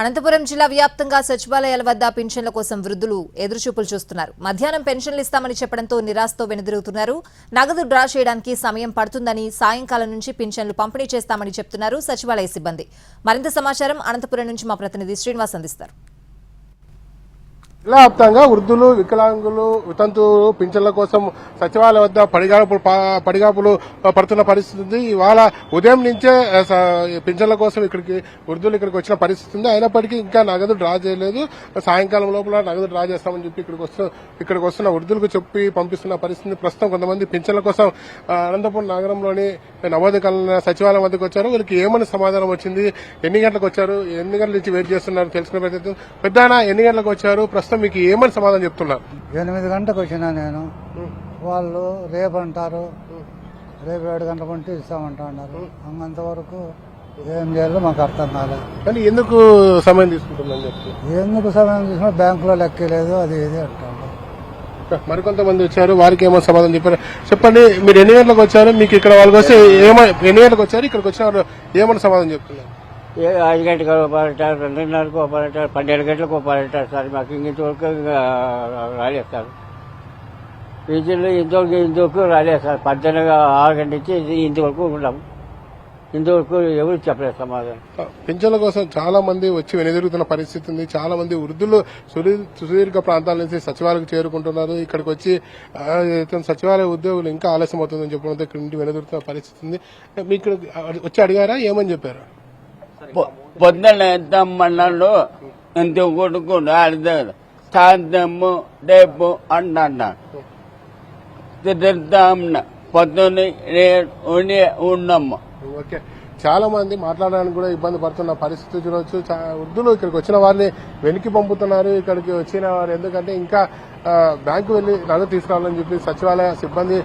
అనంతపురం జిల్లా వ్యాప్తంగా సచివాలయాల వద్ద పింఛన్ల కోసం వృద్ధులు ఎదురుచూపులు చూస్తున్నారు. మధ్యాహ్నం పెన్షన్లు ఇస్తామని చెప్పడంతో నిరాశతో వెనుదిరుగుతున్నారు. నగదు డ్రా చేయడానికి సమయం పడుతుందని సాయంకాలం నుంచి పింఛన్లు పంపిణీ చేస్తామని చెప్తున్నారు సచివాలయ సిబ్బంది. మరింత సమాచారం అనంతపురం నుంచి మా ప్రతినిధి శ్రీనివాస్ అందిస్తారు. జిల్లా వ్యాప్తంగా వృద్ధులు వికలాంగులు వితంతువులు పింఛన్ల కోసం సచివాలయం వద్ద పడిగాపులు పడిగాపులు పడుతున్న పరిస్థితి ఉంది ఇవాళ ఉదయం నుంచే పింఛన్ల కోసం ఇక్కడికి వృద్ధులు ఇక్కడికి వచ్చిన పరిస్థితి ఉంది. అయినప్పటికీ ఇంకా నగదు డ్రా చేయలేదు. సాయంకాలం లోపల నగదు డ్రా చేస్తామని చెప్పి ఇక్కడికి వస్తు ఇక్కడికి వస్తున్న వృద్ధులకు చెప్పి పంపిస్తున్న పరిస్థితి. ప్రస్తుతం కొంతమంది పింఛన్ల కోసం అనంతపురం నగరంలోని నవోదయ కళ సచివాలయం వద్దకు వచ్చారు. వీళ్ళకి ఏమని సమాధానం వచ్చింది? ఎన్ని గంటలకు వచ్చారు? ఎన్ని గంటల నుంచి వెయిట్ చేస్తున్నారు? తెలుసుకునే ప్రయత్నం పెద్ద ఎన్ని గంటలకు వచ్చారు? ప్రస్తుతం మీకు ఏమని సమాధానం చెప్తున్నారు? ఎనిమిది గంటలకు వచ్చినా నేను. వాళ్ళు రేపు అంటారు. రేపు ఏడు గంటల పంటే ఇస్తామంటా అన్నారు. అంతవరకు ఏం చేయాలో మాకు అర్థం కాలేదు కానీ ఎందుకు సమయం తీసుకుంటుందని చెప్పి? ఎందుకు సమయం చూసినా బ్యాంకులో లెక్కలేదు అది ఇది అంటారు. మరికొంతమంది వచ్చారు వారికి ఏమో సమాధానం చెప్పారు. చెప్పండి మీరు ఎన్ని గంటలకు వచ్చారు? మీకు ఇక్కడ వాళ్ళకి వస్తే ఏమో ఎన్ని గంటలకు వచ్చారు? ఇక్కడికి వచ్చిన వాళ్ళు ఏమని సమాధానం చెప్తున్నారు? ఐదు గంటలకు ఒక పడతారు రెండున్నరకు ఒక పన్నెండు గంటలకు ఒక పడతారు సార్. మాకు ఇంతవరకు ఇంకా రాలేదు సార్. పీజీలు ఇంతవరకు ఇంతవరకు రాలేదు సార్. పద్దెనిమిది ఆరు గంట నుంచి ఇంతవరకు ఉన్నాము ఇంతవరకు ఎవరు చెప్పలేదు సమాధానం. పింఛన్ల కోసం చాలా మంది వచ్చి వెనుదిరుగుతున్న పరిస్థితి ఉంది. చాలా మంది వృద్ధులు సుదీర్ఘ ప్రాంతాల నుంచి సచివాలయం చేరుకుంటున్నారు. ఇక్కడికి వచ్చి సచివాలయ ఉద్యోగులు ఇంకా ఆలస్యం అవుతుందని చెప్పడంతో ఇక్కడ నుండి వెనుదిరుగుతున్న పరిస్థితి ఉంది. మీకు ఇక్కడ వచ్చి అడిగారా? ఏమని చెప్పారు? పొ- పొద్దున్న ఇంత ఎంత కొడుకుడు అర్థం సాయంత్రము రేపు అన్నా. తిరుగుతాం పొద్దున్న రేపు ఉండి ఓకే. చాలా మంది మాట్లాడడానికి కూడా ఇబ్బంది పడుతున్న పరిస్థితి చూడవచ్చు చా- వృద్ధులు ఇక్కడికి వచ్చిన వారిని వెనక్కి పంపుతున్నారు. ఇక్కడికి వచ్చిన వారు ఎందుకంటే ఇంకా బ్యాంకు వెళ్ళి నగదు తీసుకురావాలని చెప్పి సచివాలయ సిబ్బంది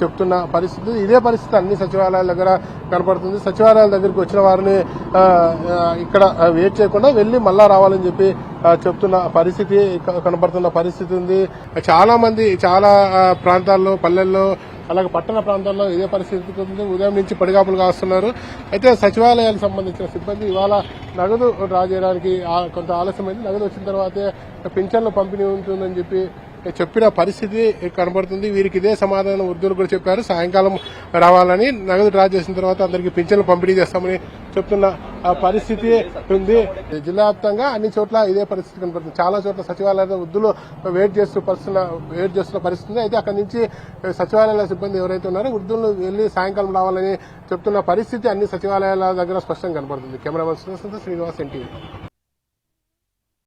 చెప్తున్న పరిస్థితి. ఇదే పరిస్థితి అన్ని సచివాలయాల దగ్గర కనపడుతుంది. సచివాలయాల దగ్గరికి వచ్చిన వారిని ఇక్కడ వెయిట్ చేయకుండా వెళ్ళి మళ్ళా రావాలని చెప్పి చెప్తున్న పరిస్థితి కనపడుతున్న పరిస్థితి ఉంది. చాలా మంది చాలా ప్రాంతాల్లో పల్లెల్లో అలాగే పట్టణ ప్రాంతాల్లో ఇదే పరిస్థితి ఉంది. ఉదయం నుంచి పడిగాపులు కాస్తున్నారు. అయితే సచివాలయాలకు సంబంధించిన సిబ్బంది ఇవాళ నగదు డ్రా చేయడానికి కొంత ఆలస్యమైంది. నగదు వచ్చిన తర్వాతే పింఛన్లు పంపిణీ ఉంటుందని చెప్పి చెప్పిన పరిస్థితి కనబడుతుంది. వీరికి ఇదే సమాధానం వృద్ధులు కూడా చెప్పారు. సాయంకాలం రావాలని నగదు డ్రా చేసిన తర్వాత అందరికి పింఛన్లు పంపిణీ చేస్తామని చెప్తున్న ఆ పరిస్థితి ఉంది. జిల్లా వ్యాప్తంగా అన్ని చోట్ల ఇదే పరిస్థితి కనబడుతుంది. చాలా చోట్ల సచివాలయాల వృద్ధులు వెయిట్ చేస్తూ పరిస్థితున్న వెయిట్ చేస్తున్న పరిస్థితి అయితే అక్కడి నుంచి సచివాలయాల సిబ్బంది ఎవరైతే ఉన్నారో వృద్ధులను వెళ్ళి సాయంకాలం రావాలని చెప్తున్న పరిస్థితి అన్ని సచివాలయాల దగ్గర స్పష్టంగా కనబడుతుంది. Cameraman Srinivas NTV.